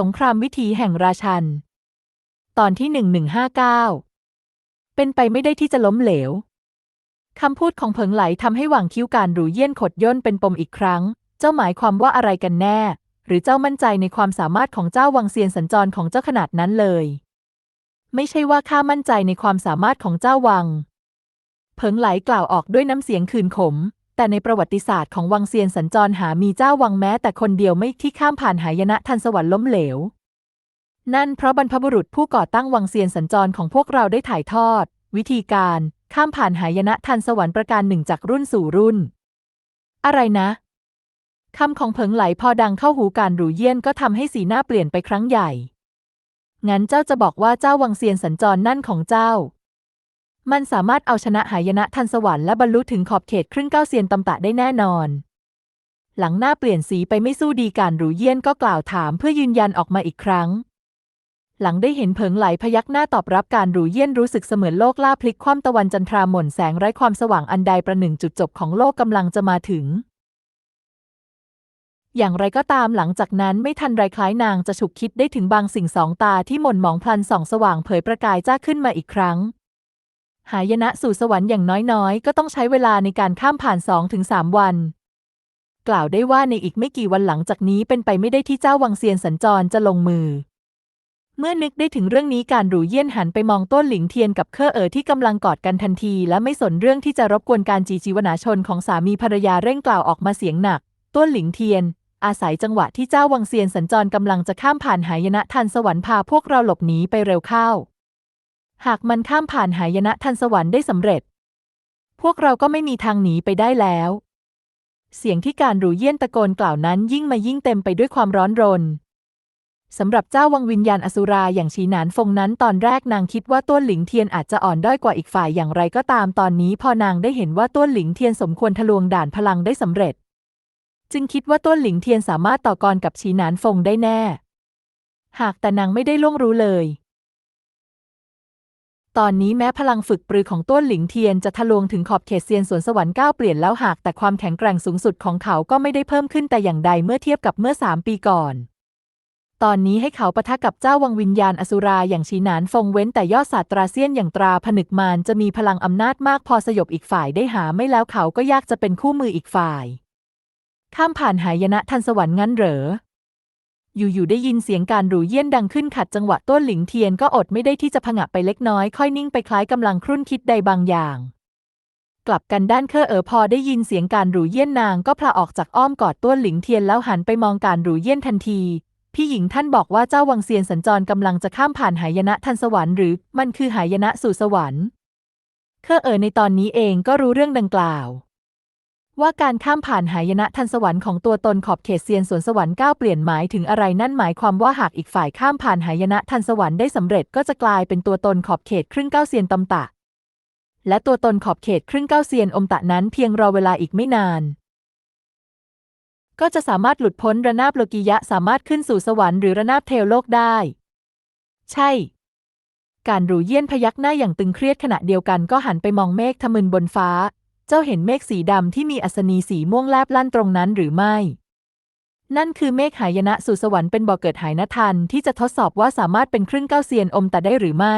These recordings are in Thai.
สงครามวิถีแห่งราชัน ตอนที่ 1159 เป็นไปไม่ได้ที่จะล้มเหลว คำพูดของเผิงไหลทำให้หว่างคิ้วการหรูเยี่ยนขดย่นเป็นปมอีกครั้ง เจ้าหมายความว่าอะไรกันแน่ หรือเจ้ามั่นใจในความสามารถของเจ้าวังเซียนสัญจรของเจ้าขนาดนั้นเลย ไม่ใช่ว่าข้ามั่นใจในความสามารถของเจ้าวัง เผิงไหลกล่าวออกด้วยน้ำเสียงคืนขม แต่ในประวัติศาสตร์ของวังเซียนสัญจรหามีเจ้าวังแม้แต่คนเดียวไม่ที่ข้ามผ่านหายนะทันสวรรค์ล้มเหลว นั่นเพราะบรรพบุรุษผู้ก่อตั้งวังเซียนสัญจรของพวกเราได้ถ่ายทอด วิธีการข้ามผ่านหายนะทันสวรรค์ประการหนึ่งจากรุ่นสู่รุ่น อะไรนะคำของเผิงไหลพอดังเข้าหูการหรูเยี่ยนก็ทำให้สีหน้าเปลี่ยนไปครั้งใหญ่ งั้นเจ้าจะบอกว่าเจ้าวังเซียนสัญจรนั่นของเจ้า มันสามารถเอาชนะหายนะทันสวรรค์และบรรลุถึงขอบเขตครึ่งเก้าเซียนตำตะได้แน่นอน หลังหน้าเปลี่ยนสีไปไม่สู้ดีการหรูเยี่ยนก็กล่าวถามเพื่อยืนยันออกมาอีกครั้ง หลังได้เห็นเผิงไหลพยักหน้าตอบรับการหรูเยี่ยนรู้สึกเสมือนโลกล่าพลิกคว่ำตะวันจันทราหม่นแสงไร้ความสว่างอันใดประหนึ่งจุดจบของโลกกำลังจะมาถึงอย่างไรก็ตามหลังจากนั้นไม่ทันไรคล้ายนางจะฉุกคิดได้ถึงบางสิ่งสองตาที่หม่นหมองพลันส่องสว่างเผยประกายจ้าขึ้นมาอีกครั้ง หายนะสู่สวรรค์อย่างน้อยๆ ก็ต้องใช้เวลาในการข้ามผ่านสองถึงสามวัน กล่าวได้ว่าในอีกไม่กี่วันหลังจากนี้เป็นไปไม่ได้ที่เจ้าวังเซียนสัญจรจะลงมือ เมื่อนึกได้ถึงเรื่องนี้การหรูเยี่ยนหันไปมองต้นหลิงเทียนกับเคอเอ๋อที่กำลังกอดกันทันที และไม่สนเรื่องที่จะรบกวนการจีจีวนาชนของสามีภรรยาเร่งกล่าวออกมาเสียงหนัก ต้นหลิงเทียน อาศัยจังหวะที่เจ้าวังเซียนสัญจรกำลังจะข้ามผ่านหายนะทันสวรรค์พาพวกเราหลบหนีไปเร็วเข้า หากมันข้ามผ่านหายนะทันสวรรค์ได้สำเร็จ พวกเราก็ไม่มีทางหนีไปได้แล้ว เสียงที่การหรูเยี่ยนตะโกนกล่าวนั้นยิ่งมายิ่งเต็มไปด้วยความร้อนรนสำหรับเจ้าวังวิญญาณอสุราอย่างชีหนานฟงนั้นตอนแรกนางคิดว่าต้วนหลิงเทียนอาจจะอ่อนด้อยกว่าอีกฝ่ายอย่างไรก็ตามตอนนี้พอนางได้เห็นว่าต้วนหลิงเทียนสมควรทะลวงด่านพลังได้สำเร็จ จึงคิดว่าต้วนหลิงเทียนสามารถต่อกรกับชีหนานฟงได้แน่ หากแต่นางไม่ได้ล่วงรู้เลย ตอนนี้แม้พลังฝึกปรือของต้นหลิงเทียนจะทะลวงถึงขอบเขตเซียนสวนสวรรค์ก้าวเปลี่ยนแล้วหาก แต่ความแข็งแกร่งสูงสุดของเขาก็ไม่ได้เพิ่มขึ้นแต่อย่างใดเมื่อเทียบกับเมื่อสามปีก่อน ตอนนี้ให้เขาปะทะกับเจ้าวังวิญญาณอสุราอย่างชีหนานฟงเว้นแต่ยอดศาสตราเซียนอย่างตราผนึกมารจะมีพลังอำนาจมากพอสยบอีกฝ่ายได้หาไม่แล้วเขาก็ยากจะเป็นคู่มืออีกฝ่าย ข้ามผ่านหายนะทันสวรรค์งั้นเหรอ อยู่ๆได้ยินเสียงการหรูเยี่ยนดังขึ้นขัดจังหวะต้นหลิงเทียนก็อดไม่ได้ที่จะผงะไปเล็กน้อยค่อยนิ่งไปคล้ายกำลังครุ่นคิดใดบางอย่าง กลับกันด้านเคอเอ๋อพอได้ยินเสียงการหรูเยี่ยนนางก็พลาออกจากอ้อมกอดต้นหลิงเทียนแล้วหันไปมองการหรูเยี่ยนทันทีพี่หญิงท่านบอกว่าเจ้าวังเซียนสัญจรกำลังจะข้ามผ่านหายนะทันสวรรค์หรือมันคือหายนะสู่สวรรค์เคอเอ๋อในตอนนี้เองก็รู้เรื่องดังกล่าว ว่าการข้ามผ่านหายนะทันสวรรค์ของตัวตนขอบเขตเซียนสวนสวรรค์ก้าวเปลี่ยนหมายถึงอะไรนั่นหมายความว่าหากอีกฝ่ายข้ามผ่านหายนะทันสวรรค์ได้สำเร็จก็จะกลายเป็นตัวตนขอบเขตครึ่งเก้าเซียนตำตะ และตัวตนขอบเขตครึ่งเก้าเซียนอมตะนั้นเพียงรอเวลาอีกไม่นาน ก็จะสามารถหลุดพ้นระนาบโลกิยะสามารถขึ้นสู่สวรรค์หรือระนาบเทวโลกได้ ใช่การรูเยี่ยนพยักหน้าอย่างตึงเครียดขณะเดียวกันก็หันไปมองเมฆทะมึนบนฟ้า จ้าเห็นเมฆสีดำที่มีอัศนีสีม่วงแลบลั่นตรงนั้นหรือไม่ นั่นคือเมฆหายนะสู่สวรรค์เป็นบ่อเกิดหายนทันที่จะทดสอบว่าสามารถเป็นครึ่งเก้าเซียนอมต่ได้หรือไม่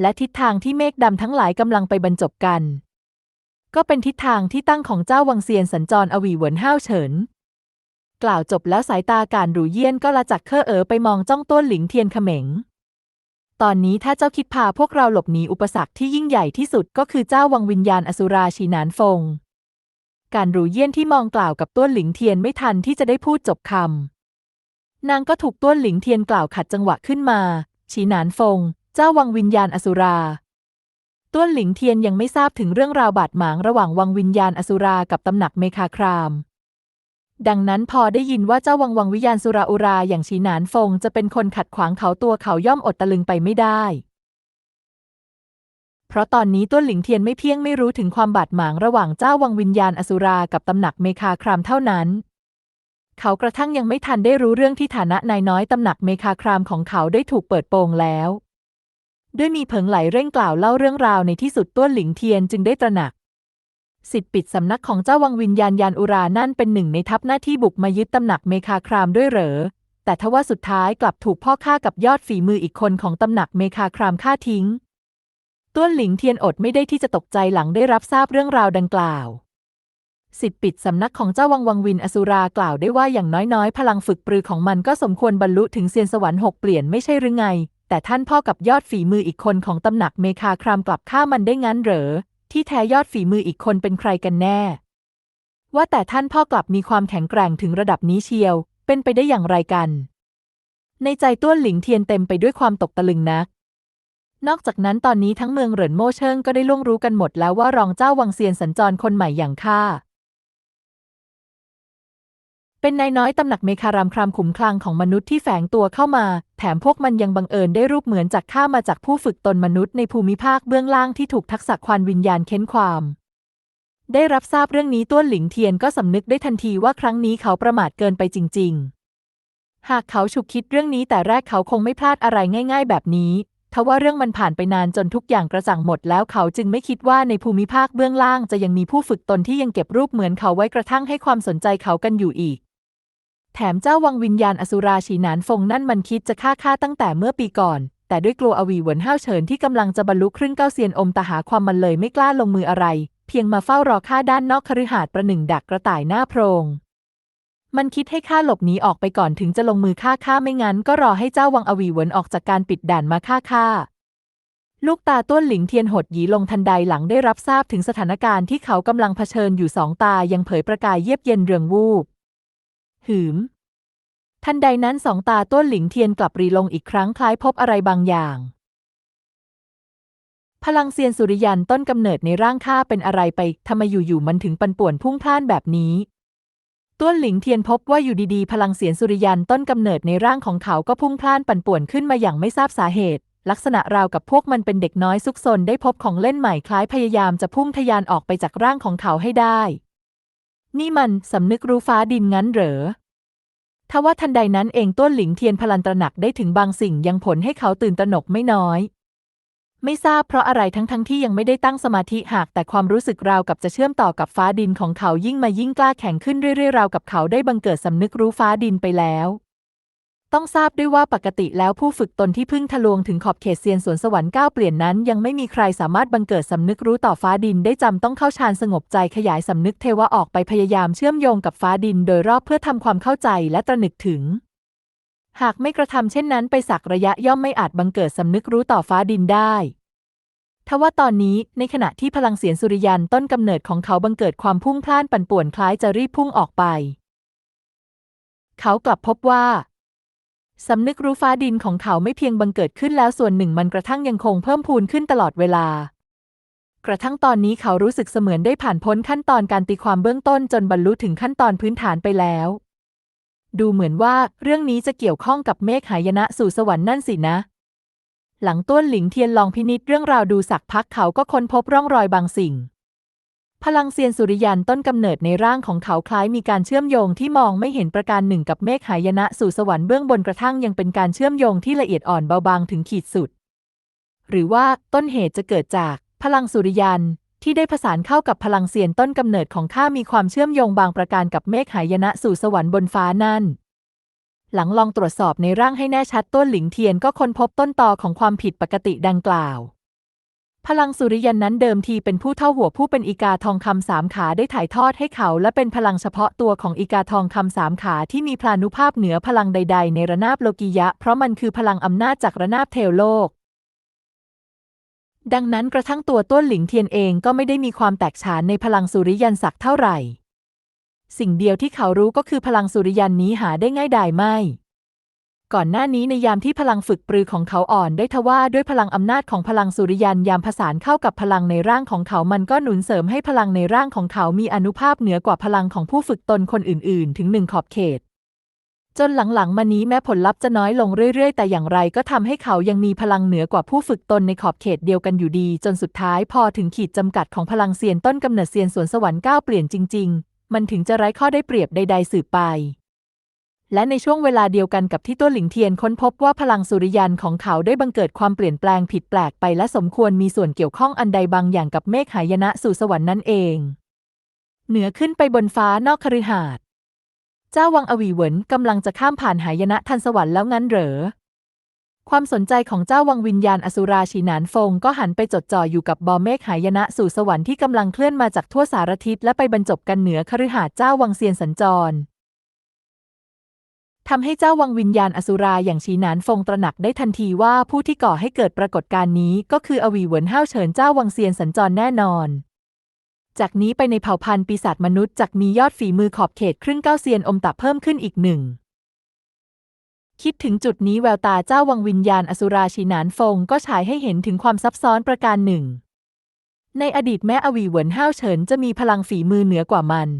และทิศทางที่เมฆดำทั้งหลายกำลังไปบรรจบกัน ก็เป็นทิศทางที่ตั้งของเจ้าวังเซียนสัญจรอวีเหวินห้าวเฉิน กล่าวจบแล้วสายตาการหรูเยี่ยนก็ละจากเคอเอ๋อไปมองจ้องต้นหลิงเทียนเขม็ง ตอนนี้ถ้าเจ้าคิดพาพวกเราหลบหนีอุปสรรคที่ยิ่งใหญ่ที่สุดก็คือเจ้าวังวิญญาณอสุราชีนานฟง การรูเยี่ยนที่มองกล่าวกับต้วนหลิงเทียนไม่ทันที่จะได้พูดจบคำ นางก็ถูกต้วนหลิงเทียนกล่าวขัดจังหวะขึ้นมา ชีนานฟง เจ้าวังวิญญาณอสุราต้วนหลิงเทียนยังไม่ทราบถึงเรื่องราวบาดหมางระหว่างวังวิญญาณอสุรากับตำหนักเมคาคราม ดังนั้นพอได้ยินว่าเจ้าวังวังวิญญาณสุราอุราอย่างชีหนานฟงจะเป็นคนขัดขวางเขาตัวเขาย่อมอดตะลึงไปไม่ได้ เพราะตอนนี้ต้วนหลิงเทียนไม่เพียงไม่รู้ถึงความบาดหมางระหว่างเจ้าวังวิญญาณอสุรากับตำหนักเมคาครามเท่านั้น เขากระทั่งยังไม่ทันได้รู้เรื่องที่ฐานะนายน้อยตำหนักเมคาครามของเขาได้ถูกเปิดโปงแล้ว ด้วยมีเผิงไหลเร่งกล่าวเล่าเรื่องราวในที่สุดต้วนหลิงเทียนจึงได้ตระหนัก สิทธิ์ปิดสำนักของเจ้าวังวิญญาณยานอุรานั่นเป็นหนึ่งในทัพหน้าที่บุกมายึดตำหนักเมคาครามด้วยเหรอ แต่ทว่าสุดท้ายกลับถูกพ่อข้ากับยอดฝีมืออีกคนของตำหนักเมคาครามฆ่าทิ้ง ต้วนหลิงเทียนอดไม่ได้ที่จะตกใจหลังได้รับทราบเรื่องราวดังกล่าว สิทธิ์ปิดสำนักของเจ้าวังวังวินอสุรากล่าวได้ว่าอย่างน้อยๆ พลังฝึกปรือของมันก็สมควรบรรลุถึงเซียนสวรรค์หกเปลี่ยนไม่ใช่หรือไง แต่ท่านพ่อกับยอดฝีมืออีกคนของตำหนักเมคาครามกลับฆ่ามันได้งั้นเหรอ ที่แท้ยอดฝีมืออีกคนเป็นใครกันแน่ ว่าแต่ท่านพ่อกลับมีความแข็งแกร่งถึงระดับนี้เชียว เป็นไปได้อย่างไรกัน ในใจต้วนหลิงเทียนเต็มไปด้วยความตกตะลึงนัก นอกจากนั้นตอนนี้ทั้งเมืองเหรินโม่เชิงก็ได้ล่วงรู้กันหมดแล้วว่ารองเจ้าวังเซียนสัญจรคนใหม่อย่างข้า เป็นนายน้อยตำหนักเมคารามครามขุมคลังของมนุษย์ที่แฝงตัวเข้ามา แถมพวกมันยังบังเอิญได้รูปเหมือนจากข้ามาจากผู้ฝึกตนมนุษย์ในภูมิภาคเบื้องล่างที่ถูกทักษะควานวิญญาณเค้นความ ได้รับทราบเรื่องนี้ต้วนหลิงเทียนก็สำนึกได้ทันทีว่าครั้งนี้เขาประมาทเกินไปจริง ๆ หากเขาฉุกคิดเรื่องนี้แต่แรกเขาคงไม่พลาดอะไรง่าย ๆ แบบนี้ทว่าเรื่องมันผ่านไปนานจนทุกอย่างกระจ่างหมดแล้วเขาจึงไม่คิดว่าในภูมิภาคเบื้องล่างจะยังมีผู้ฝึกตนที่ยังเก็บรูปเหมือนเขาไว้กระทั่งให้ความสนใจเขากันอยู่อีก แถมเจ้าวังวิญญาณอสุราฉีหนานฟงนั่นมันคิดจะฆ่าข้าตั้งแต่เมื่อปีก่อน แต่ด้วยกลัวอวีหวนห้าวเฉินที่กำลังจะบรรลุครึ่งเก้าเซียนอมตาหาความมันเลยไม่กล้าลงมืออะไร เพียงมาเฝ้ารอข้าด้านนอกคฤหาสน์ประหนึ่งดักกระต่ายหน้าโพรงมันคิดให้ข้าหลบหนีออกไปก่อนถึงจะลงมือฆ่าข้าไม่งั้น ก็รอให้เจ้าวังอวีหวนออกจากการปิดด่านมาฆ่าข้าลูกตาต้วนหลิงเทียนหดหยีลงทันใดหลังได้รับทราบถึงสถานการณ์ที่เขากำลังเผชิญอยู่สองตายังเผยประกายเยียบเย็นเรืองวูบ หืม ทันใดนั้นสองตาต้นหลิงเทียนกลับรีลงอีกครั้งคล้ายพบอะไรบางอย่าง พลังเซียนสุริยันต้นกำเนิดในร่างข้าเป็นอะไรไปทำไมอยู่ๆมันถึงปันป่วนพุ่งพล่านแบบนี้ต้วนหลิงเทียนพบว่าอยู่ดีๆ พลังเสียนสุริยันต้นกำเนิดในร่างของเขาก็พุ่งพล่านปั่นป่วนขึ้นมาอย่างไม่ทราบสาเหตุ ลักษณะราวกับพวกมันเป็นเด็กน้อยซุกซนได้พบของเล่นใหม่คล้ายพยายามจะพุ่งทะยานออกไปจากร่างของเขาให้ได้ นี่มันสำนึกรู้ฟ้าดินงั้นเหรอทว่าทันใดนั้นเองต้วนหลิงเทียนพลันตระหนักได้ถึงบางสิ่งยังผลให้เขาตื่นตระหนกไม่น้อย ไม่ทราบเพราะอะไรทั้งๆทที่ยังไม่ได้ตั้งสมาธิหากแต่ความรู้สึกราวกับจะเชื่อมต่อกับฟ้าดินของเขายิ่งมายิ่งกล้าแข็งขึ้นเรื่อยๆราวกับเขาได้บังเกิดสำนึกรู้ฟ้าดินไปแล้ว ต้องทราบด้วยว่าปกติแล้วผู้ฝึกตนที่พึ่งทะลวงถึงขอบเขตเซียนสวนสวรรค์ก้าวเปลี่ยนนั้น ยังไม่มีใครสามารถบังเกิดสำนึกรู้ต่อฟ้าดินได้จำต้องเข้าฌานสงบใจขยายสำนึกเทวะออกไปพยายามเชื่อมโยงกับฟ้าดินโดยรอบเพื่อทำความเข้าใจและตระหนึกถึง หากไม่กระทำเช่นนั้นไปสักระยะย่อมไม่อาจบังเกิดสำนึกรู้ต่อฟ้าดินได้ทว่าตอนนี้ในขณะที่พลังเสียงสุริยันต้นกำเนิดของเขาบังเกิดความพุ่งพล่านปั่นป่วนคล้ายจะรีบพุ่งออกไป เขากลับพบว่า สำนึกรู้ฟ้าดินของเขาไม่เพียงบังเกิดขึ้นแล้วส่วนหนึ่งมันกระทั่งยังคงเพิ่มพูนขึ้นตลอดเวลา กระทั่งตอนนี้เขารู้สึกเสมือนได้ผ่านพ้นขั้นตอนการตีความเบื้องต้นจนบรรลุถึงขั้นตอนพื้นฐานไปแล้ว ดูเหมือนว่าเรื่องนี้จะเกี่ยวข้องกับเมฆหายนะสู่สวรรค์นั่นสินะ หลังต้วนหลิงเทียนลองพินิษเรื่องราวดูสักพักเขาก็ค้นพบร่องรอยบางสิ่ง พลังเซียนสุริยันต้นกำเนิดในร่างของเขาคล้ายมีการเชื่อมโยงที่มองไม่เห็นประการหนึ่งกับเมฆหายนะสู่สวรรค์เบื้องบนกระทั่งยังเป็นการเชื่อมโยงที่ละเอียดอ่อนเบาบางถึงขีดสุด หรือว่าต้นเหตุจะเกิดจากพลังสุริยันที่ได้ผสานเข้ากับพลังเซียนต้นกำเนิดของข้ามีความเชื่อมโยงบางประการกับเมฆหายนะสู่สวรรค์บนฟ้านั่น หลังลองตรวจสอบในร่างให้แน่ชัดต้นหลิงเทียนก็ค้นพบต้นตอของความผิดปกติดังกล่าว พลังสุริยันนั้นเดิมทีเป็นผู้เท่าหัวผู้เป็นอีกาทองคำสามขาได้ถ่ายทอดให้เขา และเป็นพลังเฉพาะตัวของอีกาทองคำสามขาที่มีพลานุภาพเหนือพลังใด ๆ ในระนาบโลกิยะ เพราะมันคือพลังอำนาจจากระนาบเทวโลก ดังนั้นกระทั่งตัวต้นหลิงเทียนเองก็ไม่ได้มีความแตกฉานในพลังสุริยันสักเท่าไหร่ สิ่งเดียวที่เขารู้ก็คือพลังสุริยันนี้หาได้ง่ายดายไม่ ก่อนหน้านี้ในยามที่พลังฝึกปรือของเขาอ่อนได้ทว่าด้วยพลังอำนาจของพลังสุริยันยามผสานเข้ากับพลังในร่างของเขามันก็หนุนเสริมให้พลังในร่างของเขามีอนุภาพเหนือกว่าพลังของผู้ฝึกตนคนอื่น ๆ ถึงหนึ่งขอบเขต จนหลังๆ มานี้แม้ผลลัพธ์จะน้อยลงเรื่อย ๆ แต่อย่างไรก็ทำให้เขายังมีพลังเหนือกว่าผู้ฝึกตนในขอบเขตเดียวกันอยู่ดี จนสุดท้ายพอถึงขีดจำกัดของพลังเซียนต้นกำเนิดเซียนสวนสวรรค์ก้าวเปลี่ยนจริง ๆ มันถึงจะไร้ข้อได้เปรียบใด ๆ สืบไป และในช่วงเวลาเดียวกันกับที่ต้นหลิงเทียนค้นพบว่าพลังสุริยันของเขาได้บังเกิดความเปลี่ยนแปลงผิดแปลกไปและสมควรมีส่วนเกี่ยวข้องอันใดบางอย่างกับเมฆหายนะสู่สวรรค์นั่นเอง เหนือขึ้นไปบนฟ้านอกคฤหาสน์เจ้าวังอวีเหวินกำลังจะข้ามผ่านหายนะทันสวรรค์แล้วงั้นเหรอ ความสนใจของเจ้าวังวิญญาณอสุราชีนานฟงก็หันไปจดจ่ออยู่กับบอเมฆหายนะสู่สวรรค์ที่กำลังเคลื่อนมาจากทั่วสารทิศและไปบรรจบกันเหนือคฤหาสน์เจ้าวังเซียนสัญจร ทำให้เจ้าวังวิญญาณอสุราอย่างชีนานฟงตระหนักได้ทันทีว่าผู้ที่ก่อให้เกิดปรากฏการณ์นี้ ก็คืออวีเหวินห้าวเฉินเจ้าวังเซียนสัญจรแน่นอน จากนี้ไปในเผ่าพันธุ์ปีศาจมนุษย์จักมียอดฝีมือขอบเขตครึ่งเก้าเซียนอมตะเพิ่มขึ้นอีกหนึ่ง คิดถึงจุดนี้แววตาเจ้าวังวิญญาณอสุราชีนานฟงก็ฉายให้เห็นถึงความซับซ้อนประการหนึ่ง ในอดีตแม้อวีเหวินห้าวเฉินจะมีพลังฝีมือเหนือกว่ามัน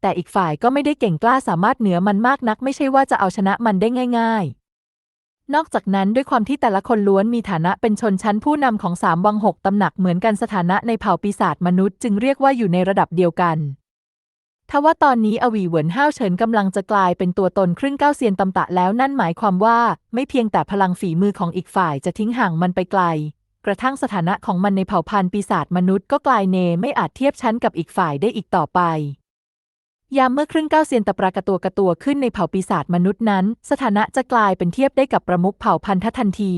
แต่อีกฝ่ายก็ไม่ได้เก่งกล้าสามารถเหนือมันมากนัก ไม่ใช่ว่าจะเอาชนะมันได้ง่าย ๆ นอกจากนั้นด้วยความที่แต่ละคนล้วนมีฐานะเป็นชนชั้นผู้นำของสามวังหกตำหนักเหมือนกันสถานะในเผ่าปีศาจมนุษย์จึงเรียกว่าอยู่ในระดับเดียวกันทว่าตอนนี้อวีเหวินห้าวเฉินกำลังจะกลายเป็นตัวตนครึ่งเก้าเซียนตำตะแล้วนั่นหมายความว่า ไม่เพียงแต่พลังฝีมือของอีกฝ่ายจะทิ้งห่างมันไปไกล กระทั่งสถานะของมันในเผ่าพันธุ์ปีศาจมนุษย์ก็กลายเนไม่อาจเทียบชั้นกับอีกฝ่ายได้อีกต่อไป ยามเมื่อครึ่งเก้าเซียนตะปรากระตัวกระตัวขึ้นในเผ่าปีศาจมนุษย์นั้น สถานะจะกลายเป็นเทียบได้กับประมุขเผ่าพันธทันที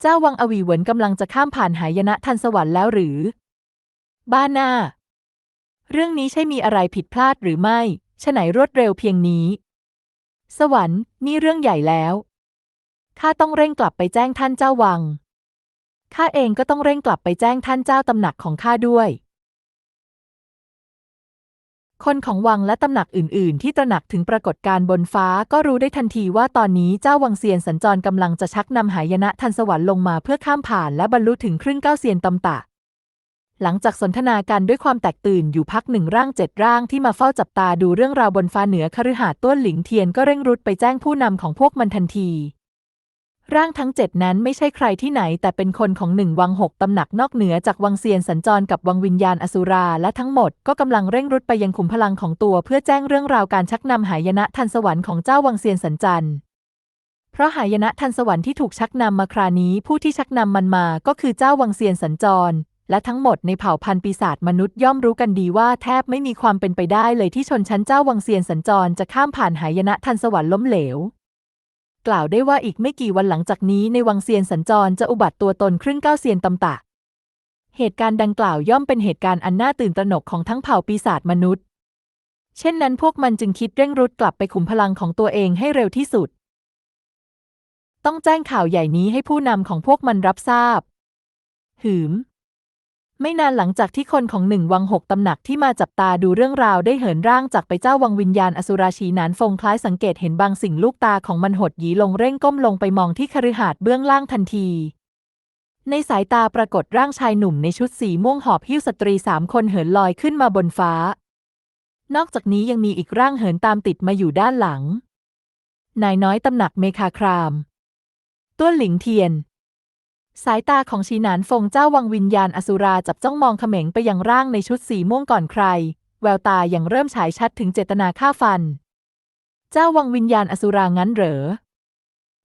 เจ้าวังอวีเหวินกำลังจะข้ามผ่านหายนะทันสวรรค์แล้วหรือ บ้าหน้า เรื่องนี้ใช่มีอะไรผิดพลาดหรือไม่ฉไหนรวดเร็วเพียงนี้ สวรรค์ นี่เรื่องใหญ่แล้วข้าต้องเร่งกลับไปแจ้งท่านเจ้าวังข้าเองก็ต้องเร่งกลับไปแจ้งท่านเจ้าตำหนักของข้าด้วย คนของวังและตำหนักอื่น ๆ ที่ตระหนักถึงปรากฏการณ์บนฟ้าก็รู้ได้ทันทีว่าตอนนี้เจ้าวังเซียนสัญจรกำลังจะชักนำหายนะทันสวรรค์ลงมาเพื่อข้ามผ่านและบรรลุถึงครึ่งเก้าเซียนตำตะ หลังจากสนทนากันด้วยความแตกตื่นอยู่พักหนึ่งร่างเจ็ดร่างที่มาเฝ้าจับตาดูเรื่องราวบนฟ้าเหนือคฤหาสน์ต้วนหลิงเทียนก็เร่งรุดไปแจ้งผู้นำของพวกมันทันที ร่างทั้งเจ็ดนั้นไม่ใช่ใครที่ไหน แต่เป็นคนของหนึ่งวังหกตำหนักนอกเหนือจากวังเซียนสัญจรกับวังวิญญาณอสุราและทั้งหมดก็กำลังเร่งรุดไปยังขุมพลังของตัวเพื่อแจ้งเรื่องราวการชักนำหายนะทันสวรรค์ของเจ้าวังเซียนสัญจันเพราะหายนะทันสวรรค์ที่ถูกชักนำมาครานี้ผู้ที่ชักนำมันมาก็คือเจ้าวังเซียนสัญจร และทั้งหมดในเผ่าพันธุ์ปีศาจมนุษย์ย่อมรู้กันดีว่าแทบไม่มีความเป็นไปได้เลยที่ชนชั้นเจ้าวังเซียนสัญจรจะข้ามผ่านหายนะทันสวรรค์ล้มเหลว กล่าวได้ว่าอีกไม่กี่วันหลังจากนี้ในวังเซียนสัญจรจะอุบัติตัวตนครึ่งเก้าเซียนตำตะ เหตุการณ์ดังกล่าวย่อมเป็นเหตุการณ์อันน่าตื่นตระหนกของทั้งเผ่าปีศาจมนุษย์ เช่นนั้นพวกมันจึงคิดเร่งรุดกลับไปขุมพลังของตัวเองให้เร็วที่สุด ต้องแจ้งข่าวใหญ่นี้ให้ผู้นำของพวกมันรับทราบ หืม ไม่นานหลังจากที่คนของหนึ่งวังหกตำหนักที่มาจับตาดูเรื่องราวได้เหินร่างจากไปเจ้าวังวิญญาณอสุราชีนานฟงคล้ายสังเกตเห็นบางสิ่งลูกตาของมันหดหยีลงเร่งก้มลงไปมองที่คฤหาสน์เบื้องล่างทันที ในสายตาปรากฏร่างชายหนุ่มในชุดสีม่วงหอบหิ้วสตรีสามคนเหินลอยขึ้นมาบนฟ้า นอกจากนี้ยังมีอีกร่างเหินตามติดมาอยู่ด้านหลัง นายน้อยตำหนักเมคาคราม ต้วนหลิงเทียน สายตาของชีหนานฟงเจ้าวังวิญญาณอสุราจับจ้องมองเขม็งไปยังร่างในชุดสีม่วงก่อนใคร แววตาอยังเริ่มฉายชัดถึงเจตนาฆ่าฟัน เจ้าวังวิญญาณอสุรางั้นเหรอ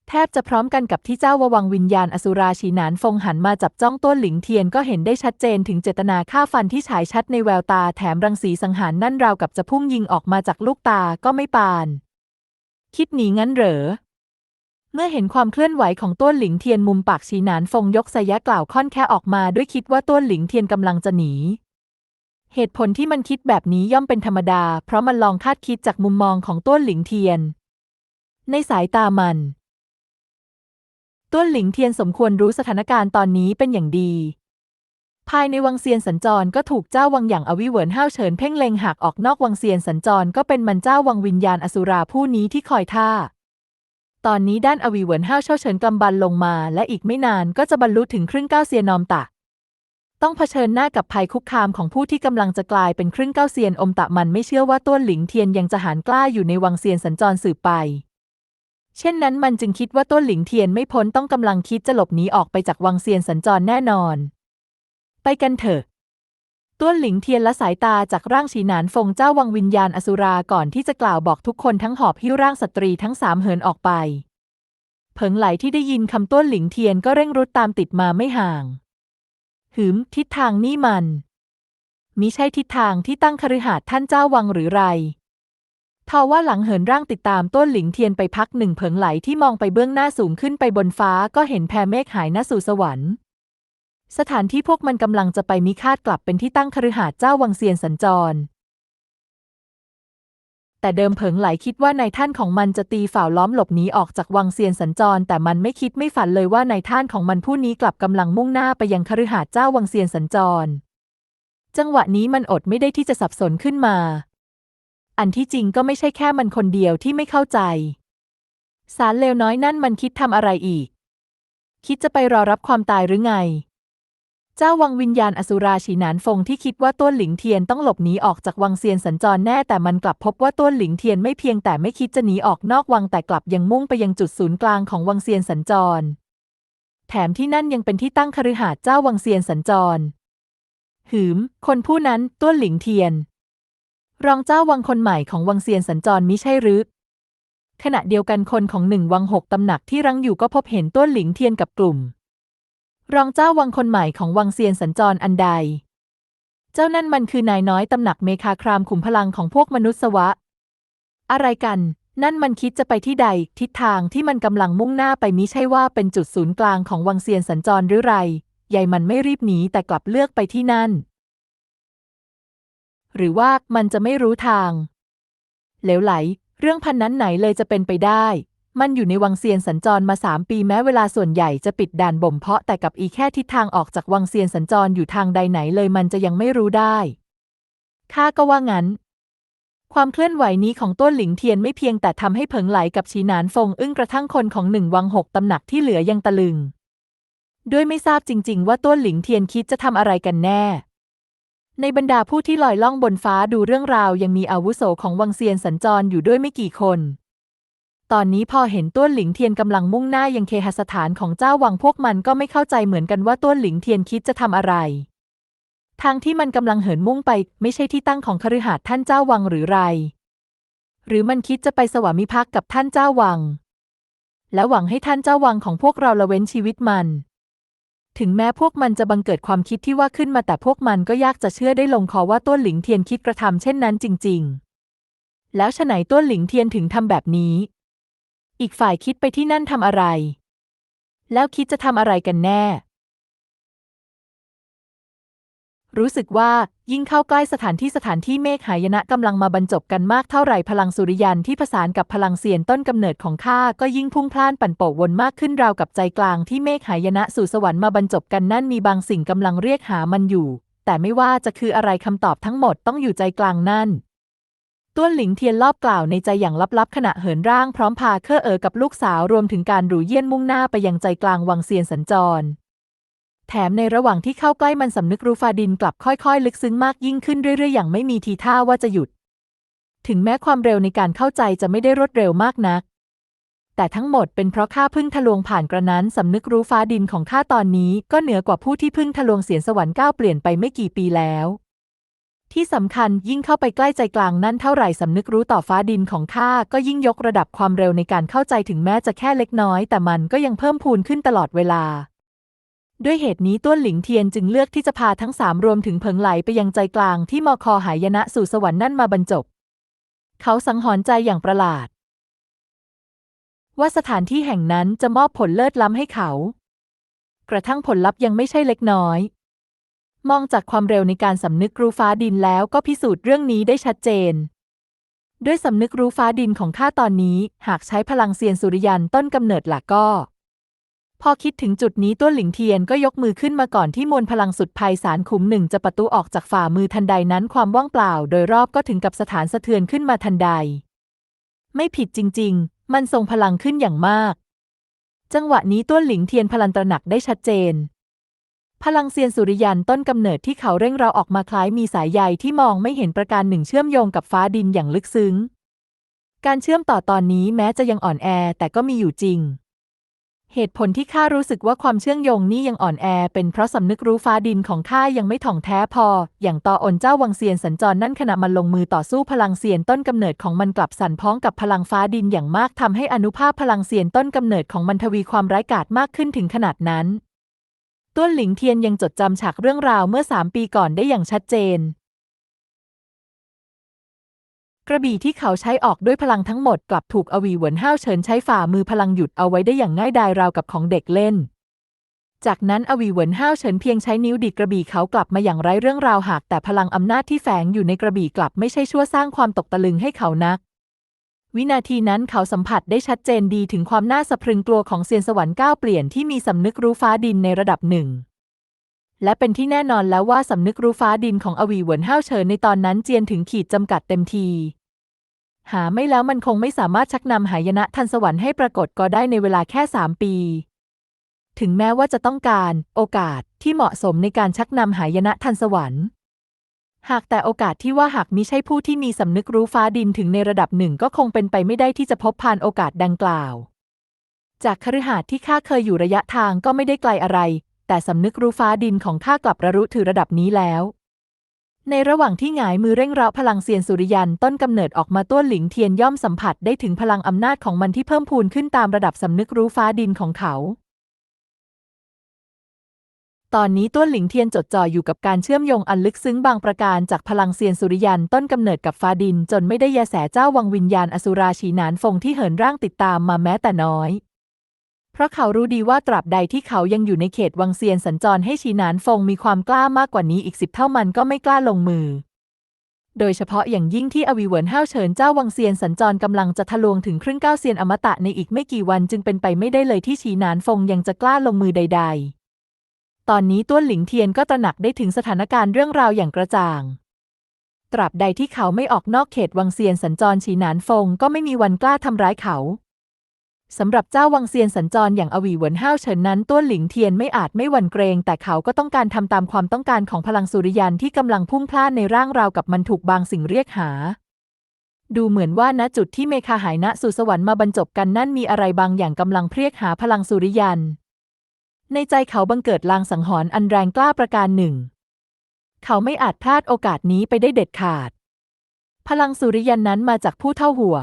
แทบจะพร้อมกันกับที่เจ้าววังวิญญาณอสุราชีหนานฟงหันมาจับจ้องต้นหลิงเทียนก็เห็นได้ชัดเจนถึงเจตนาฆ่าฟันที่ฉายชัดในแววตาแถมรังสีสังหารนั่นราวกับจะพุ่งยิงออกมาจากลูกตาก็ไม่ปาน คิดหนีงั้นเหรอ เมื่อเห็นความเคลื่อนไหวของต้นหลิงเทียนมุมปากชีหนานฟงยกสยะกล่าวค่อนแค่ออกมาด้วยคิดว่าต้นหลิงเทียนกำลังจะหนี เหตุผลที่มันคิดแบบนี้ย่อมเป็นธรรมดา เพราะมันลองคาดคิดจากมุมมองของต้นหลิงเทียน ในสายตามัน ต้นหลิงเทียนสมควรรู้สถานการณ์ตอนนี้เป็นอย่างดี ภายในวังเซียนสัญจรก็ถูกเจ้าวังอย่างอวิเวินห้าวเฉินเพ่งเล็งหากออกนอกวังเซียนสัญจรก็เป็นมันเจ้าวังวิญญาณอสุราผู้นี้ที่คอยท่า ตอนนี้ด้านอวีเหวินห้าวเช่าเฉินกำบันลงมา และอีกไม่นานก็จะบรรลุถึงครึ่งเก้าเซียนนอมตะ ต้องเผชิญหน้ากับภัยคุกคามของผู้ที่กำลังจะกลายเป็นครึ่งเก้าเซียนอมตะมันไม่เชื่อว่าต้นหลิงเทียนยังจะหารกล้าอยู่ในวังเซียนสัญจรสืบไป เช่นนั้นมันจึงคิดว่าต้นหลิงเทียนไม่พ้นต้องกำลังคิดจะหลบหนีออกไปจากวังเซียนสัญจรแน่นอน ไปกันเถอะ ต้วนหลิงเทียนละสายตาจากร่างฉีหนานฟงเจ้าวังวิญญาณอสุราก่อนที่จะกล่าวบอกทุกคนทั้งหอบหิ้วร่างสตรีทั้งสามเหินออกไป เผิงไหลที่ได้ยินคำต้วนหลิงเทียนก็เร่งรุดตามติดมาไม่ห่าง หืม ทิศทางนี่มันมิใช่ทิศทางที่ตั้งคฤหาสน์ท่านเจ้าวังหรือไรทว่าหลังเหินร่างติดตามต้นหลิงเทียนไปพักหนึ่งเผิงไหลที่มองไปเบื้องหน้าสูงขึ้นไปบนฟ้าก็เห็นแพเมฆหายหน้าสู่สวรรค์ สถานที่พวกมันกำลังจะไปมิคาดกลับเป็นที่ตั้งคฤหาสน์เจ้าวังเซียนสัญจร แต่เดิมเผิงไหลคิดว่านายท่านของมันจะตีฝ่าวล้อมหลบหนีออกจากวังเซียนสัญจร แต่มันไม่คิดไม่ฝันเลยว่านายท่านของมันผู้นี้กลับกำลังมุ่งหน้าไปยังคฤหาสน์เจ้าวังเซียนสัญจร จังหวะนี้มันอดไม่ได้ที่จะสับสนขึ้นมา อันที่จริงก็ไม่ใช่แค่มันคนเดียวที่ไม่เข้าใจ สารเลวน้อยนั่นมันคิดทำอะไรอีก คิดจะไปรอรับความตายหรือไง เจ้าวังวิญญาณอสุราฉีหนานฟงที่คิดว่าต้วนหลิงเทียนต้องหลบหนีออกจากวังเซียนสัญจรแน่แต่มันกลับพบว่าต้วนหลิงเทียนไม่เพียงแต่ไม่คิดจะหนีออกนอกวังแต่กลับยังมุ่งไปยังจุดศูนย์กลางของวังเซียนสัญจร แถมที่นั่นยังเป็นที่ตั้งคฤหาสน์เจ้าวังเซียนสัญจร หืม คนผู้นั้นต้วนหลิงเทียน รองเจ้าวังคนใหม่ของวังเซียนสัญจรมิใช่หรือขณะเดียวกันคนของหนึ่งวังหกตำหนักที่รังอยู่ก็พบเห็นต้วนหลิงเทียนกับกลุ่ม รองเจ้าวังคนใหม่ของวังเซียนสัญจรอันใด เจ้านั่นมันคือนายน้อยตำหนักเมคาครามขุมพลังของพวกมนุษย์สวะ อะไรกัน นั่นมันคิดจะไปที่ใด ทิศทางที่มันกำลังมุ่งหน้าไปมิใช่ว่าเป็นจุดศูนย์กลางของวังเซียนสัญจรหรือไรใหญ่มันไม่รีบหนีแต่กลับเลือกไปที่นั่น หรือว่ามันจะไม่รู้ทาง เหลวไหล เรื่องพันนั้นไหนเลยจะเป็นไปได้ มันอยู่ในวังเซียนสัญจรมาสามปีแม้เวลาส่วนใหญ่จะปิดด่านบ่มเพาะแต่กับอีแค่ทิศทางออกจากวังเซียนสัญจรอยู่ทางใดไหนเลยมันจะยังไม่รู้ได้ข้าก็ว่างั้น ความเคลื่อนไหวนี้ของต้นหลิงเทียนไม่เพียงแต่ทำให้เผิงไหลกับชีนานฟงอึ้งกระทั่งคนของหนึ่งวังหกตำหนักที่เหลือยังตะลึง ด้วยไม่ทราบจริง ๆ ว่าต้นหลิงเทียนคิดจะทำอะไรกันแน่ในบรรดาผู้ที่ลอยล่องบนฟ้าดูเรื่องราวยังมีอาวุโสของวังเซียนสัญจรอยู่ด้วยไม่กี่คน ตอนนี้พอเห็นต้วนหลิงเทียนกำลังมุ่งหน้ายังเคหสถานของเจ้าวังพวกมันก็ไม่เข้าใจเหมือนกันว่าต้วนหลิงเทียนคิดจะทำอะไร ทางที่มันกำลังเหินมุ่งไป ไม่ใช่ที่ตั้งของคฤหาสน์ท่านเจ้าวังหรือไร หรือมันคิดจะไปสวามิภักดิ์กับท่านเจ้าวัง และหวังให้ท่านเจ้าวังของพวกเราละเว้นชีวิตมัน ถึงแม้พวกมันจะบังเกิดความคิดที่ว่าขึ้นมาแต่พวกมันก็ยากจะเชื่อได้ลงคอว่าต้วนหลิงเทียนคิดกระทำเช่นนั้นจริง ๆ แล้วฉไหนต้วนหลิงเทียนถึงทำแบบนี้ อีกฝ่ายคิดไปที่นั่นทำอะไร แล้วคิดจะทำอะไรกันแน่ รู้สึกว่ายิ่งเข้าใกล้สถานที่สถานที่เมฆหายนะกำลังมาบรรจบกันมากเท่าไหร่พลังสุริยันที่ผสานกับพลังเสียนต้นกำเนิดของข้าก็ยิ่งพุ่งพล่านปั่นโป่วนมากขึ้นราวกับใจกลางที่เมฆหายนะสู่สวรรค์มาบรรจบกันนั่นมีบางสิ่งกำลังเรียกหามันอยู่ แต่ไม่ว่าจะคืออะไรคำตอบทั้งหมดต้องอยู่ใจกลางนั่น ต้วนหลิงเทียนรอบกล่าวในใจอย่างลับๆ ขณะเหินร่างพร้อมพาเคอเอ๋อกับลูกสาวรวมถึงการหรูเยี่ยนมุ่งหน้าไปยังใจกลางวังเซียนสัญจร แถมในระหว่างที่เข้าใกล้มันสำนึกรู้ฟาดินกลับค่อยๆ ลึกซึ้งมากยิ่งขึ้นเรื่อยๆ อย่างไม่มีทีท่าว่าจะหยุด ถึงแม้ความเร็วในการเข้าใจจะไม่ได้รวดเร็วมากนัก แต่ทั้งหมดเป็นเพราะข้าพึ่งทะลวงผ่านกระนั้นสำนึกรู้ฟ้าดินของข้าตอนนี้ก็เหนือกว่าผู้ที่พึ่งทะลวงเสียนสวรรค์ก้าวเปลี่ยนไปไม่กี่ปีแล้ว ที่สำคัญยิ่งเข้าไปใกล้ใจกลางนั่นเท่าไหร่สำนึกรู้ต่อฟ้าดินของข้าก็ยิ่งยกระดับความเร็วในการเข้าใจถึงแม้จะแค่เล็กน้อย แต่มันก็ยังเพิ่มพูนขึ้นตลอดเวลา ด้วยเหตุนี้ต้วนหลิงเทียนจึงเลือกที่จะพาทั้งสามรวมถึงเพิงไหลไปยังใจกลางที่มอคอหายนะสู่สวรรค์นั่นมาบรรจบ เขาสังหรณ์ใจอย่างประหลาด ว่าสถานที่แห่งนั้นจะมอบผลเลิศล้ำให้เขา กระทั่งผลลัพธ์ยังไม่ใช่เล็กน้อย มองจากความเร็วในการสำนึกรู้ฟ้าดินแล้วก็พิสูจน์เรื่องนี้ได้ชัดเจน ด้วยสำนึกรู้ฟ้าดินของข้าตอนนี้ หากใช้พลังเซียนสุริยันต้นกำเนิดหลักก็ พอคิดถึงจุดนี้ต้วนหลิงเทียนก็ยกมือขึ้นมาก่อนที่มวลพลังสุดภัยสารขุมหนึ่งจะประตูออกจากฝ่ามือทันใดนั้นความว่างเปล่า โดยรอบก็ถึงกับสถานสะเทือนขึ้นมาทันใด ไม่ผิดจริง ๆ มันทรงพลังขึ้นอย่างมาก จังหวะนี้ต้วนหลิงเทียนพลันตระหนักได้ชัดเจน พลังเซียนสุริยันต้นกำเนิดที่เขาเร่งเราออกมาคล้ายมีสายใยที่มองไม่เห็นประการหนึ่งเชื่อมโยงกับฟ้าดินอย่างลึกซึ้ง การเชื่อมต่อตอนนี้แม้จะยังอ่อนแอแต่ก็มีอยู่จริง เหตุผลที่ข้ารู้สึกว่าความเชื่อมโยงนี้ยังอ่อนแอ เป็นเพราะสำนึกรู้ฟ้าดินของข้ายังไม่ถ่องแท้พอ อย่างต่ออนเจ้าวังเซียนสัญจรนั่นขณะมันลงมือต่อสู้พลังเซียนต้นกำเนิดของมันกลับสั่นพ้องกับพลังฟ้าดินอย่างมากทำให้อนุภาพพลังเซียนต้นกำเนิดของมันทวีความร้ายกาจมากขึ้นถึงขนาดนั้น ต้วนหลิงเทียนยังจดจำฉากเรื่องราวเมื่อสามปีก่อนได้อย่างชัดเจน กระบี่ที่เขาใช้ออกด้วยพลังทั้งหมดกลับถูกอวีเหวินห้าวเฉินใช้ฝ่ามือพลังหยุดเอาไว้ได้อย่างง่ายดายราวกับของเด็กเล่น จากนั้นอวีเหวินห้าวเฉินเพียงใช้นิ้วดีดกระบี่เขากลับมาอย่างไร้เรื่องราวหากแต่พลังอำนาจที่แฝงอยู่ในกระบี่กลับไม่ใช่ชั่วสร้างความตกตะลึงให้เขานัก วินาทีนั้นเขาสัมผัสได้ชัดเจนดีถึงความน่าสะพรึงกลัวของเซียนสวรรค์ก้าวเปลี่ยนที่มีสำนึกรู้ฟ้าดินในระดับหนึ่ง และเป็นที่แน่นอนแล้วว่าสำนึกรู้ฟ้าดินของอวีเหวินห้าวเฉินในตอนนั้นเจียนถึงขีดจำกัดเต็มที หาไม่แล้วมันคงไม่สามารถชักนำหายนะทันสวรรค์ให้ปรากฏก็ได้ในเวลาแค่สามปี ถึงแม้ว่าจะต้องการ โอกาสที่เหมาะสมในการชักนำหายนะทันสวรรค์ หากแต่โอกาสที่ว่าหากมิใช่ผู้ที่มีสำนึกรู้ฟ้าดินถึงในระดับหนึ่งก็คงเป็นไปไม่ได้ที่จะพบผ่านโอกาสดังกล่าว จากคฤหาสน์ที่ข้าเคยอยู่ระยะทางก็ไม่ได้ไกลอะไร แต่สำนึกรู้ฟ้าดินของข้ากลับระรุถือระดับนี้แล้ว ในระหว่างที่หงายมือเร่งเร้าพลังเซียนสุริยันต้นกำเนิดออกมาต้วนหลิงเทียนย่อมสัมผัสได้ถึงพลังอำนาจของมันที่เพิ่มพูนขึ้นตามระดับสำนึกรู้ฟ้าดินของเขา ตอนนี้ต้วนหลิงเทียนจดจ่ออยู่กับการเชื่อมโยงอันลึกซึ้งบางประการจากพลังเซียนสุริยันต้นกำเนิดกับฟ้าดิน จนไม่ได้แยแสเจ้าวังวิญญาณอสุราชีนานฟงที่เหินร่างติดตามมาแม้แต่น้อย เพราะเขารู้ดีว่าตราบใดที่เขายังอยู่ในเขตวังเซียนสัญจรให้ชีนานฟงมีความกล้ามากกว่านี้อีกสิบเท่ามันก็ไม่กล้าลงมือ โดยเฉพาะอย่างยิ่งที่อวีเหวินห้าวเฉินเจ้าวังเซียนสัญจรกำลังจะทะลวงถึงครึ่งก้าวเซียนอมตะในอีกไม่กี่วันจึงเป็นไปไม่ได้เลยที่ชีนานฟงยังจะกล้าลงมือใด ๆ ตอนนี้ต้วนหลิงเทียนก็ตระหนักได้ถึงสถานการณ์เรื่องราวอย่างกระจ่าง ตราบใดที่เขาไม่ออกนอกเขตวังเซียนสัญจรชีหนานฟงก็ไม่มีวันกล้าทำร้ายเขาสำหรับเจ้าวังเซียนสัญจรอย่างอวีหวนห้าวเฉินนั้นต้วนหลิงเทียนไม่อาจไม่หวั่นเกรง แต่เขาก็ต้องการทำตามความต้องการของพลังสุริยันที่กำลังพุ่งพล่านในร่างราวกับมันถูกบางสิ่งเรียกหา ดูเหมือนว่าณจุดที่เมคาหายณสู่สวรรค์มาบรรจบกันนั่นมีอะไรบางอย่างกำลังเพรียกหาพลังสุริยัน ในใจเขาบังเกิดลางสังหรณ์อันแรงกล้าประการหนึ่ง เขาไม่อาจพลาดโอกาสนี้ไปได้เด็ดขาด พลังสุริยันนั้นมาจากผู้เท่าหัว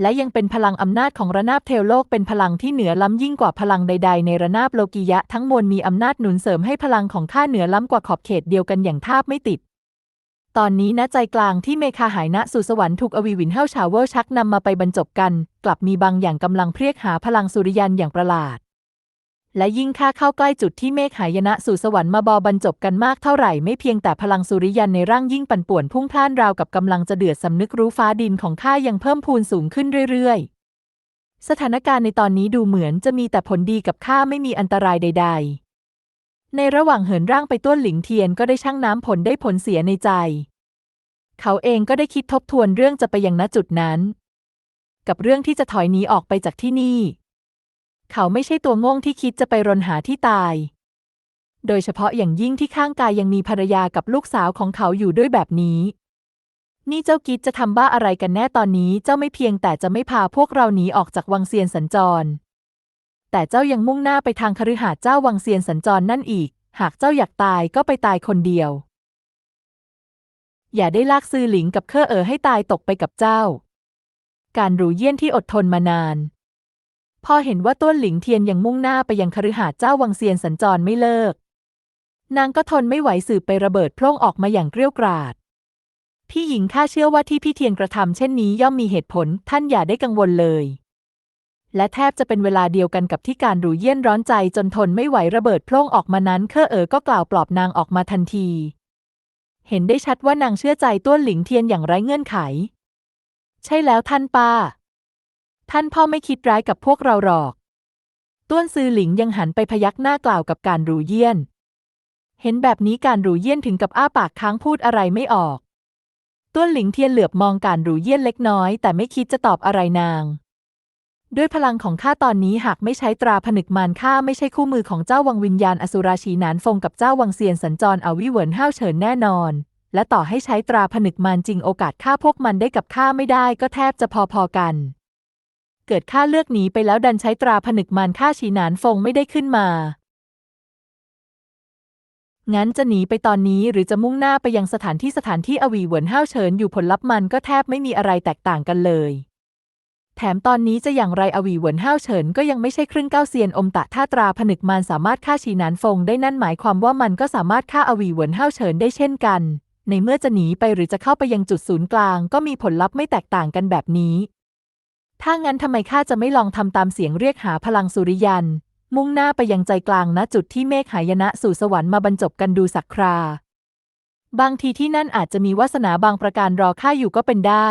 และยังเป็นพลังอำนาจของระนาบเทวโลกเป็นพลังที่เหนือล้ำยิ่งกว่าพลังใด ๆ ในระนาบโลกียะทั้งมวลมีอำนาจหนุนเสริมให้พลังของข้าเหนือล้ำกว่าขอบเขตเดียวกันอย่างทาบไม่ติด ตอนนี้ณใจกลางที่เมคาหายณสู่สวรรค์ถูกอวีวินเฮาชาวเวอร์ชักนำมาไปบรรจบกัน กลับมีบางอย่างกำลังเรียกหาพลังสุริยันอย่างประหลาด และยิ่งข้าเข้าใกล้จุดที่เมฆหายนะสู่สวรรค์มาบอบรรจบกันมากเท่าไหร่ไม่เพียงแต่พลังสุริยันในร่างยิ่งปั่นป่วนพุ่งพล่านราวกับกำลังจะเดือดสำนึกรู้ฟ้าดินของข้ายังเพิ่มพูนสูงขึ้นเรื่อยๆ สถานการณ์ในตอนนี้ดูเหมือนจะมีแต่ผลดีกับข้าไม่มีอันตรายใด ๆ ในระหว่างเหินร่างไปต้วนหลิงเทียนก็ได้ชั่งน้ำผลได้ผลเสียในใจ เขาเองก็ได้คิดทบทวนเรื่องจะไปยังณจุดนั้น กับเรื่องที่จะถอยหนีออกไปจากที่นี่ เขาไม่ใช่ตัวโง่งที่คิดจะไปรนหาที่ตาย โดยเฉพาะอย่างยิ่งที่ข้างกายยังมีภรรยากับลูกสาวของเขาอยู่ด้วยแบบนี้ นี่เจ้ากิดจะทำบ้าอะไรกันแน่ตอนนี้เจ้าไม่เพียงแต่จะไม่พาพวกเราหนีออกจากวังเซียนสัญจร แต่เจ้ายังมุ่งหน้าไปทางคฤหาสน์เจ้าวังเซียนสัญจรนั่นอีก หากเจ้าอยากตายก็ไปตายคนเดียว อย่าได้ลากซือหลิงกับเคอเอ๋อให้ตายตกไปกับเจ้า การรูเยี่ยนที่อดทนมานาน พอเห็นว่าต้นหลิงเทียนยังมุ่งหน้าไปยังคฤหาสน์เจ้าวังเซียนสัญจรไม่เลิก นางก็ทนไม่ไหวสืบไประเบิดโพล่งออกมาอย่างเกรี้ยวกราดพี่หญิงข้าเชื่อว่าที่พี่เทียนกระทำเช่นนี้ย่อมมีเหตุผล ท่านอย่าได้กังวลเลย และแทบจะเป็นเวลาเดียวกันกับที่การหรูเยี่ยนร้อนใจจนทนไม่ไหวระเบิดโพล่งออกมานั้นเคอเอ๋อก็กล่าวปลอบนางออกมาทันที เห็นได้ชัดว่านางเชื่อใจต้วนหลิงเทียนอย่างไร้เงื่อนไข ใช่แล้วท่านป้า ท่านพ่อไม่คิดร้ายกับพวกเราหรอก ต้วนซือหลิงยังหันไปพยักหน้ากล่าวกับการหรูเยี่ยน เห็นแบบนี้การหรูเยี่ยนถึงกับอ้าปากค้างพูดอะไรไม่ออกต้วนหลิงเทียนเหลือบมองการหรูเยี่ยนเล็กน้อยแต่ไม่คิดจะตอบอะไรนาง ด้วยพลังของข้าตอนนี้หากไม่ใช้ตราผนึกมารข้าไม่ใช่คู่มือของเจ้าวังวิญญาณอสุราชีนานฟงกับเจ้าวังเซียนสัญจรอวิเหวินห้าวเฉินแน่นอน และต่อให้ใช้ตราผนึกมารจริงโอกาสฆ่าพวกมันได้กับข้าไม่ได้ก็แทบจะพอๆกัน เกิดข้าเลือกหนีไปแล้วดันใช้ตราผนึกมารฆ่าชีนานฟงไม่ได้ขึ้นมา งั้นจะหนีไปตอนนี้หรือจะมุ่งหน้าไปยังสถานที่สถานที่อวีเหวินห้าวเฉินอยู่ผลลัพธ์มันก็แทบไม่มีอะไรแตกต่างกันเลย แถมตอนนี้จะอย่างไรอวีหวนห้าวเฉินก็ยังไม่ใช่ครึ่งเก้าเซียนอมตะถ้าตราผนึกมารสามารถฆ่าชีนานฟงได้นั่นหมายความว่ามันก็สามารถฆ่าอวีหวนห้าวเฉินได้เช่นกัน ในเมื่อจะหนีไปหรือจะเข้าไปยังจุดศูนย์กลาง ก็มีผลลัพธ์ไม่แตกต่างกันแบบนี้ ถ้างั้นทำไมข้าจะไม่ลองทำตามเสียงเรียกหาพลังสุริยัน มุ่งหน้าไปยังใจกลางณจุดที่เมฆหายนะสู่สวรรค์มาบรรจบกันดูสักครา บางทีที่นั่นอาจจะมีวาสนาบางประการรอข้าอยู่ก็เป็นได้